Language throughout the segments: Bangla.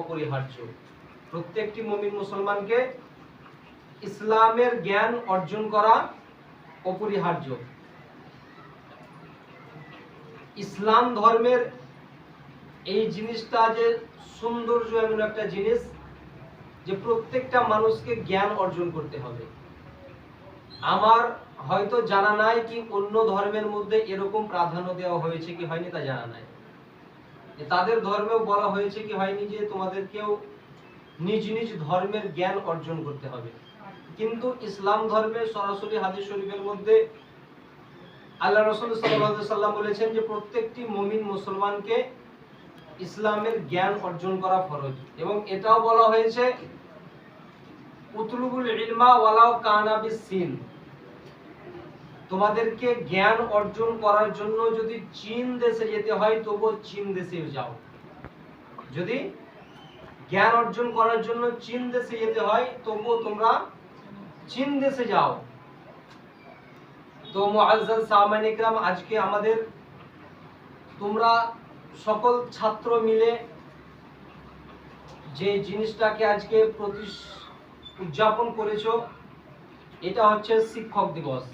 অপরিহার্য। প্রত্যেকটি মমিন মুসলমানকে ইসলামের জ্ঞান অর্জন করা অপরিহার্য। ইসলাম ধর্মের এই জিনিসটা যে সৌন্দর্য এমন একটা জিনিস, যে প্রত্যেকটা মানুষকে জ্ঞান অর্জন করতে হবে। আমার হয়তো জানা নাই কি অন্য ধর্মের মধ্যে এরকম প্রাধান্য দেওয়া হয়েছে কি হয়নি তা জানা নাই। তাদের ধর্মেও বলা হয়েছে কি হয়নি যে তোমাদেরকেও নিজ নিজ ধর্মের জ্ঞান অর্জন করতে হবে। কিন্তু ইসলাম ধর্মে সরাসরি হাদিস শরীফের মধ্যে আল্লাহ রসুল সাল্লাম বলেছেন যে প্রত্যেকটি মমিন মুসলমানকে ইসলামের জ্ঞান অর্জন করা ফরজ। এবং এটাও বলা হয়েছে, উতলুবুল ইলমা ওয়ালাও কানাবিস তোমাদেরকে জ্ঞান অর্জন করার জন্য যদি চীন দেশে যেতে হয়, তবুও চীন দেশে যাও। যদি জ্ঞান অর্জন করার জন্য চীন দেশে যেতে হয়, তবুও তোমরা চীন দেশে যাও। তো মুআজ্জাজ সামাইন ইকরাম, আজকে আমাদের তোমরা সকল ছাত্র মিলে যে জিনিসটাকে আজকে প্রতি উদযাপন করেছ, এটা হচ্ছে শিক্ষক দিবস।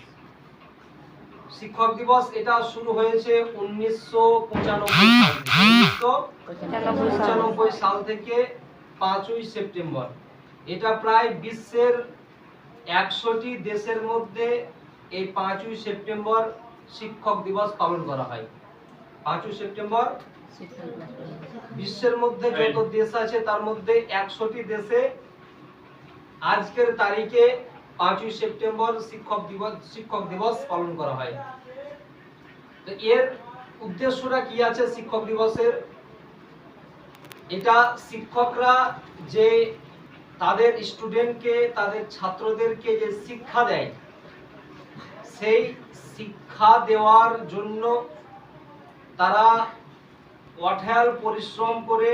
শিক্ষক দিবস এটা শুরু হয়েছে উনিশশো পঁচানব্বই সাল থেকে। পাঁচই সেপ্টেম্বর। এটা প্রায় বিশ্বের একশোটি দেশের মধ্যে এই পাঁচই সেপ্টেম্বর শিক্ষক দিবস পালন করা হয়। পাঁচই সেপ্টেম্বর বিশ্বের মধ্যে যত দেশ আছে তার মধ্যে একশোটি দেশে আজকের তারিখে পাঁচই সেপ্টেম্বর শিক্ষক দিবস শিক্ষক দিবস পালন করা হয়। তো এর উদ্দেশ্যটা কি আছে শিক্ষক দিবসের? এটা শিক্ষকরা যে তাদের স্টুডেন্টকে, তাদের ছাত্রদেরকে যে শিক্ষা দেয়, সেই শিক্ষা দেওয়ার জন্য তারা অঠাল পরিশ্রম করে,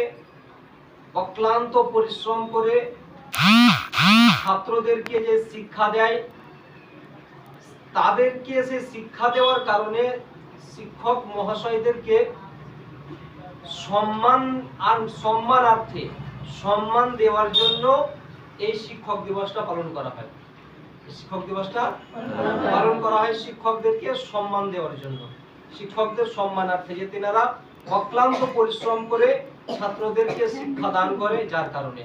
অক্লান্ত পরিশ্রম করে ছাত্রদেরকে যে শিক্ষা দেয়, তাদেরকে সে শিক্ষা দেওয়ার কারণে শিক্ষক মহাশয়দেরকে সম্মান আর সম্মানার্থে সম্মান দেওয়ার জন্য এই শিক্ষক দিবসটা পালন করা হয়। শিক্ষক দিবসটা পালন করা হয় শিক্ষকদেরকে সম্মান দেওয়ার জন্য। শিক্ষকদের সম্মানার্থে যে তেনারা অক্লান্ত পরিশ্রম করে ছাত্রদেরকে শিক্ষা দান করে, যার কারণে।